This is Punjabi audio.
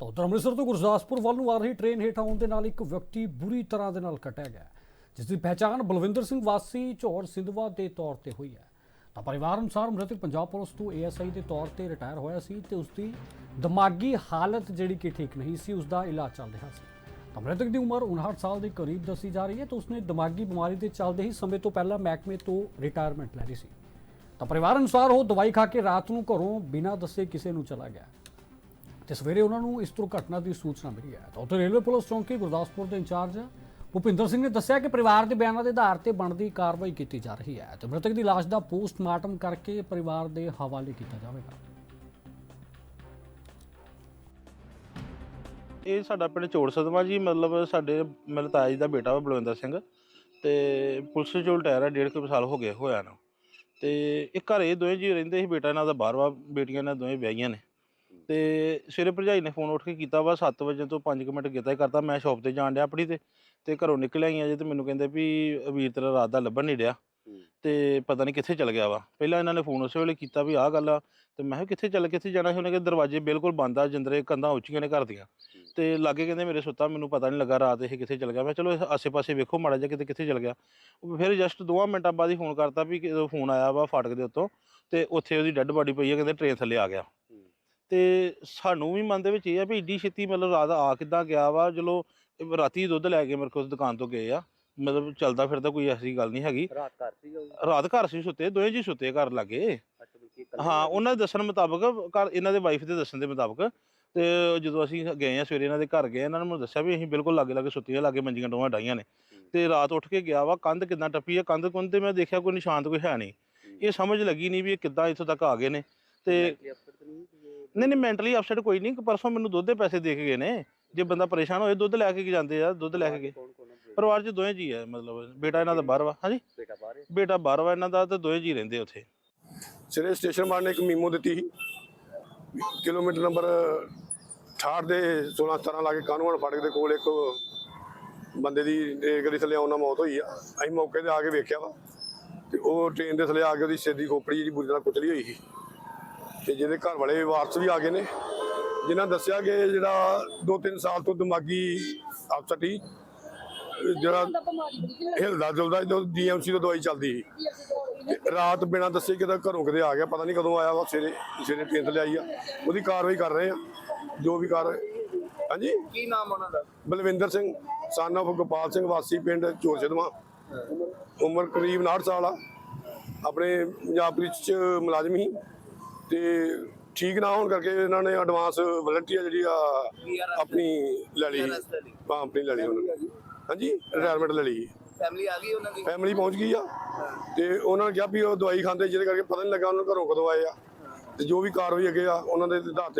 ਤਾਂ ਉੱਧਰ ਅੰਮ੍ਰਿਤਸਰ ਤੋਂ ਗੁਰਦਾਸਪੁਰ ਵੱਲ ਨੂੰ ਆ ਰਹੀ ਟ੍ਰੇਨ ਹੇਠ ਆਉਣ ਦੇ ਨਾਲ ਇੱਕ ਵਿਅਕਤੀ ਬੁਰੀ ਤਰ੍ਹਾਂ ਦੇ ਨਾਲ ਕਟਿਆ ਗਿਆ ਜਿਸ ਦੀ ਪਹਿਚਾਣ ਬਲਵਿੰਦਰ ਸਿੰਘ ਵਾਸੀ ਝੌਰ ਸਿੰਧਵਾ ਦੇ ਤੌਰ ਤੇ ਹੋਈ ਹੈ। ਤਾਂ ਪਰਿਵਾਰ ਅਨੁਸਾਰ ਮ੍ਰਿਤਕ ਪੰਜਾਬ ਪੁਲਿਸ ਤੋਂ ਏਐਸਆਈ ਦੇ ਤੌਰ ਤੇ ਰਿਟਾਇਰ ਹੋਇਆ ਸੀ ਤੇ ਉਸ ਦੀ ਦਿਮਾਗੀ ਹਾਲਤ ਜਿਹੜੀ ਕਿ ਠੀਕ ਨਹੀਂ ਸੀ, ਉਸ ਦਾ ਇਲਾਜ ਚੱਲ ਰਿਹਾ ਸੀ। ਤਾਂ ਮ੍ਰਿਤਕ ਦੀ ਉਮਰ 59 ਸਾਲ ਦੇ ਕਰੀਬ ਦੱਸੀ ਜਾ ਰਹੀ ਹੈ ਤੇ ਉਸਨੇ ਦਿਮਾਗੀ ਬਿਮਾਰੀ ਦੇ ਚੱਲਦੇ ਹੀ ਸਮੇਂ ਤੋਂ ਪਹਿਲਾਂ ਮਹਿਕਮੇ ਤੋਂ ਰਿਟਾਇਰਮੈਂਟ ਲੈ ਲਈ ਸੀ। ਤਾਂ ਪਰਿਵਾਰ ਅਨੁਸਾਰ ਉਹ ਦਵਾਈ ਖਾ ਕੇ ਰਾਤ ਨੂੰ ਘਰੋਂ ਬਿਨਾਂ ਦੱਸੇ ਕਿਸੇ ਨੂੰ ਚਲਾ ਗਿਆ। ਤੇ ਸਵੇਰੇ ਉਹਨਾਂ ਨੂੰ ਇਸ ਦੁਰਘਟਨਾ ਦੀ ਸੂਚਨਾ ਮਿਲੀ ਹੈ। ਤਾਂ ਉੱਥੇ ਰੇਲਵੇ ਪੁਲਿਸ ਚੌਂਕੀ ਗੁਰਦਾਸਪੁਰ ਦੇ ਇੰਚਾਰਜ ਭੁਪਿੰਦਰ ਸਿੰਘ ਨੇ ਦੱਸਿਆ ਕਿ ਪਰਿਵਾਰ ਦੇ ਬਿਆਨਾਂ ਦੇ ਆਧਾਰ ਤੇ ਬਣਦੀ ਕਾਰਵਾਈ ਕੀਤੀ ਜਾ ਰਹੀ ਹੈ ਤੇ ਮ੍ਰਿਤਕ ਦੀ ਲਾਸ਼ ਦਾ ਪੋਸਟਮਾਰਟਮ ਕਰਕੇ ਪਰਿਵਾਰ ਦੇ ਹਵਾਲੇ ਕੀਤਾ ਜਾਵੇਗਾ। ਇਹ ਸਾਡਾ ਪਿੰਡ ਚੋੜ ਸਦਮਾ ਜੀ, ਮਤਲਬ ਸਾਡੇ ਮੇਰੇ ਤਾਇਆ ਜੀ ਦਾ ਬੇਟਾ ਵਾ ਬਲਵਿੰਦਰ ਸਿੰਘ ਤੇ ਪੁਲਿਸ ਚੋਂ ਰਿਟਾਇਰ ਆ, ਡੇਢ ਕੁ ਸਾਲ ਹੋ ਗਏ ਹੋਇਆ ਨਾ। ਤੇ ਇਹ ਘਰੇ ਦੋਵੇਂ ਜੀ ਰਹਿੰਦੇ ਸੀ, ਬੇਟਾ ਇਹਨਾਂ ਦਾ ਬਾਹਰ ਵਾ ਬੇਟੀਆਂ ਇਹਨਾਂ ਦੋਵੇਂ ਵਿਆਹੀਆਂ ਨੇ। ਤੇ ਸਵੇਰੇ ਭਰਜਾਈ ਨੇ ਫੋਨ ਉੱਠ ਕੇ ਕੀਤਾ ਵਾ 7 ਵਜੇ ਤੋਂ 5 ਮਿੰਟ ਕੀਤਾ ਹੀ ਕਰਤਾ ਮੈਂ ਸ਼ਾਪ ਤੇ ਜਾਣ ਡਿਆ ਆਪਣੀ ਤੇ ਤੇ ਘਰੋਂ ਨਿਕਲ ਆਈਆਂ ਜੇ ਤੇ ਮੈਨੂੰ ਕਹਿੰਦੇ ਵੀ ਵੀਰ ਤੇਰਾ ਰਾਤ ਦਾ ਲੱਭਣ ਨਹੀਂ ਡਿਆ। ਤੇ ਪਤਾ ਨਹੀਂ ਕਿੱਥੇ ਚਲ ਗਿਆ ਵਾ। ਪਹਿਲਾਂ ਇਹਨਾਂ ਨੇ ਫੋਨ ਉਸੇ ਵੇਲੇ ਕੀਤਾ ਵੀ ਆਹ ਗੱਲ ਆ ਤੇ ਮੈਂ ਕਿਹਾ ਕਿੱਥੇ ਚੱਲ ਕਿੱਥੇ ਜਾਣਾ ਸੀ? ਉਹਨੇ ਕਿ ਦਰਵਾਜ਼ੇ ਬਿਲਕੁਲ ਬੰਦ ਆ ਜਿੰਦਰੇ ਕੰਧਾਂ ਉੱਚੀਆਂ ਨੇ ਘਰ ਦੀਆਂ। ਤੇ ਲਾਗੇ ਕਹਿੰਦੇ ਮੇਰੇ ਸੁੱਤਾ ਮੈਨੂੰ ਪਤਾ ਨਹੀਂ ਲੱਗਾ ਰਾਤ ਇਹ ਕਿੱਥੇ ਚਲ ਗਿਆ। ਮੈਂ ਚਲੋ ਆਸੇ-ਪਾਸੇ ਵੇਖੋ ਮਾੜਾ ਜਿਹਾ ਕਿਤੇ ਕਿੱਥੇ ਚਲ ਗਿਆ। ਉਹ ਫਿਰ ਜਸਟ ਦੋਵਾਂ ਮਿੰਟਾਂ ਬਾਅਦ ਹੀ ਫੋਨ ਕਰਤਾ ਵੀ ਫੋਨ ਆਇਆ ਵਾ ਫਾਟਕ ਦੇ ਉੱਤੋਂ ਤੇ ਉੱਥੇ ਉਹਦੀ ਡੈੱਡ ਬਾਡੀ ਪਈ ਹੈ ਕਹਿੰਦੇ ਟ੍ਰੇਨ ਥੱਲੇ ਆ ਗਿਆ। ਤੇ ਸਾਨੂੰ ਵੀ ਮਨ ਦੇ ਵਿੱਚ ਇਹ ਆ ਵੀ ਏਡੀ ਛੇਤੀ ਮਤਲਬ ਰਾਤ ਆ ਕਿੱਦਾਂ ਗਿਆ ਵਾ ਚਲੋ ਰਾਤੀ ਦੁੱਧ ਲੈ ਕੇ ਮੇਰੇ ਕੋਲ ਦੁਕਾਨ ਤੋਂ ਗਏ ਆ ਮਤਲਬ ਚੱਲਦਾ ਫਿਰਦਾ ਕੋਈ ਐਸੀ ਗੱਲ ਨਹੀਂ ਹੈਗੀ। ਰਾਤ ਘਰ ਰਾਤ ਸੀ ਸੁੱਤੇ ਦੋਵੇਂ ਜੀ ਸੁੱਤੇ ਘਰ ਲੱਗੇ। ਹਾਂ? ਉਹਨਾਂ ਦੇ ਦੱਸਣ ਮੁਤਾਬਕ ਘਰ ਇਹਨਾਂ ਦੇ ਵਾਈਫ ਦੇ ਦੱਸਣ ਦੇ ਮੁਤਾਬਕ ਤੇ ਜਦੋਂ ਅਸੀਂ ਗਏ ਆ ਸਵੇਰੇ ਇਹਨਾਂ ਦੇ ਘਰ ਗਏ ਇਹਨਾਂ ਨੇ ਮੈਨੂੰ ਦੱਸਿਆ ਵੀ ਅਸੀਂ ਬਿਲਕੁਲ ਲਾਗੇ ਲਾਗੇ ਸੁੱਤੀਆਂ ਲਾਗੇ ਮੰਜੀਆਂ ਡੋਆਂ ਡਾਈਆਂ ਨੇ। ਤੇ ਰਾਤ ਉੱਠ ਕੇ ਗਿਆ ਵਾ ਕੰਧ ਕਿੱਦਾਂ ਟੱਪੀ ਆ ਕੰਧ ਕੁੰਧ ਤੇ ਮੈਂ ਦੇਖਿਆ ਕੋਈ ਨਿਸ਼ਾਨ ਤਾਂ ਕੋਈ ਹੈ ਨਹੀਂ। ਇਹ ਸਮਝ ਲੱਗੀ ਨਹੀਂ ਵੀ ਇਹ ਕਿੱਦਾਂ ਇੱਥੋਂ ਤੱਕ ਆ ਗਏ ਨੇ। ਤਾਂ ਨਹੀਂ ਨਹੀਂ ਮੈਂਟਲੀ ਅਪਸੈਟ ਕੋਈ ਨਹੀਂ ਪਰਸੋਂ ਮੈਨੂੰ ਦੁੱਧ ਦੇ ਪੈਸੇ ਦੇ ਕੇ ਗਏ ਨੇ। ਜੇ ਬੰਦਾ ਪਰੇਸ਼ਾਨ ਹੋਏ ਦੁੱਧ ਲੈ ਕੇ ਕੀ ਜਾਂਦੇ ਆ? ਦੁੱਧ ਲੈ ਕੇ ਗਏ ਕੌਣ ਕੌਣ ਆ? ਪਰਿਵਾਰ 'ਚ ਦੋਵੇਂ ਜੀ ਆ ਮਤਲਬ ਬੇਟਾ ਇਹਨਾਂ ਦਾ ਬਾਹਰ ਵਾ ਹਾਂਜੀ? ਬੇਟਾ ਬਾਹਰ ਹੈ ਬੇਟਾ ਬਾਹਰ ਵਾ ਇਹਨਾਂ ਦਾ ਤੇ ਦੋਵੇਂ ਜੀ ਰਹਿੰਦੇ ਉੱਥੇ। ਸਵੇਰੇ ਸਟੇਸ਼ਨ ਮਾਰ ਨੇ ਇੱਕ ਮੀਮੋ ਦਿੱਤੀ ਸੀ। ਕਿਲੋਮੀਟਰ ਨੰਬਰ 68 ਦੇ 16 17 ਲਾ ਕੇ ਕਾਨੂੰਨ ਫਾਟਕ ਦੇ ਕੋਲ ਇੱਕ ਬੰਦੇ ਦੀ ਇਹ ਗੱਡੀ ਥੱਲੇ ਆਉਣ ਮੌਤ ਹੋਈ ਆ। ਅਸੀਂ ਮੌਕੇ ਤੇ ਆ ਕੇ ਵੇਖਿਆ ਵਾ। ਤੇ ਉਹ ਟ੍ਰੇਨ ਦੇ ਥੱਲੇ ਆ ਕੇ ਉਹਦੀ ਸਿਰ ਦੀ ਖੋਪੜੀ ਜਿਹੜੀ ਬੁਰੀ ਤਰ੍ਹਾਂ ਕੁਚਲੀ ਹੋਈ ਸੀ। ਤੇ ਜਿਹਦੇ ਘਰ ਵਾਲੇ ਵਾਰਸ ਵੀ ਆ ਗਏ ਨੇ। ਜਿਨ੍ਹਾਂ ਦੱਸਿਆ ਕਿ ਜਿਹੜਾ 2-3 ਸਾਲ ਤੋਂ ਦਿਮਾਗੀ ਅਫਸਰ ਸੀ। ਜਿਹੜਾ ਹਿਲਦਾ ਜੁਲਦਾ ਜਦੋਂ ਡੀਐਮਸੀ ਤੋਂ ਦਵਾਈ ਚੱਲਦੀ ਸੀ। ਰਾਤ ਬਿਨਾਂ ਦੱਸੇ ਕਿਤੇ ਘਰੋਂ ਕਿਤੇ ਆ ਗਿਆ ਪਤਾ ਨਹੀਂ ਕਦੋਂ ਆਇਆ ਵਾ ਸਵੇਰੇ ਸਵੇਰੇ ਟ੍ਰੇਨ ਤੇ ਆਈ ਆ। ਉਹਦੀ ਕਾਰਵਾਈ ਕਰ ਰਹੇ ਆ ਜੋ ਵੀ ਕਰ ਹਾਂਜੀ? ਕੀ ਨਾਮ ਉਹਨਾਂ ਦਾ? ਬਲਵਿੰਦਰ ਸਿੰਘ son of ਗੋਪਾਲ ਸਿੰਘ ਵਾਸੀ ਪਿੰਡ ਚੋਰ ਸਿਧਵਾਂ ਉਮਰ ਕਰੀਬ 59 ਸਾਲ ਆ। ਆਪਣੇ ਪੰਜਾਬ ਪੁਲਿਸ ਚ ਮੁਲਾਜ਼ਮ ਸੀ। ਤੇ ਠੀਕ ਨਾ ਹੋਣ ਕਰਕੇ ਇਹਨਾਂ ਨੇ ਐਡਵਾਂਸ ਵਲੰਟੀਅਰ ਜਿਹੜੀ ਆ ਆਪਣੀ ਲੈ ਲਈ। ਹਾਂ ਆਪਣੀ ਲੈ ਲਈ ਉਹਨਾਂ ਨੇ। ਹਾਂਜੀ ਰਿਟਾਇਰਮੈਂਟ ਲੈ ਲਈ ਫੈਮਿਲੀ ਆ ਗਈ ਉਹਨਾਂ ਦੀ? ਫੈਮਿਲੀ ਪਹੁੰਚ ਗਈ ਆ। ਤੇ ਉਹਨਾਂ ਨੇ ਕਿਹਾ ਵੀ ਉਹ ਦਵਾਈ ਖਾਂਦੇ ਜਿਹਦੇ ਕਰਕੇ ਪਤਾ ਨਹੀਂ ਲੱਗਾ ਉਹਨਾਂ ਨੂੰ ਘਰੋਂ ਕਦੋਂ ਆਏ ਆ। ਤੇ ਜੋ ਵੀ ਕਾਰਵਾਈ ਅੱਗੇ ਆ ਉਹਨਾਂ ਦੇ ਆਧਾਰ ਤੇ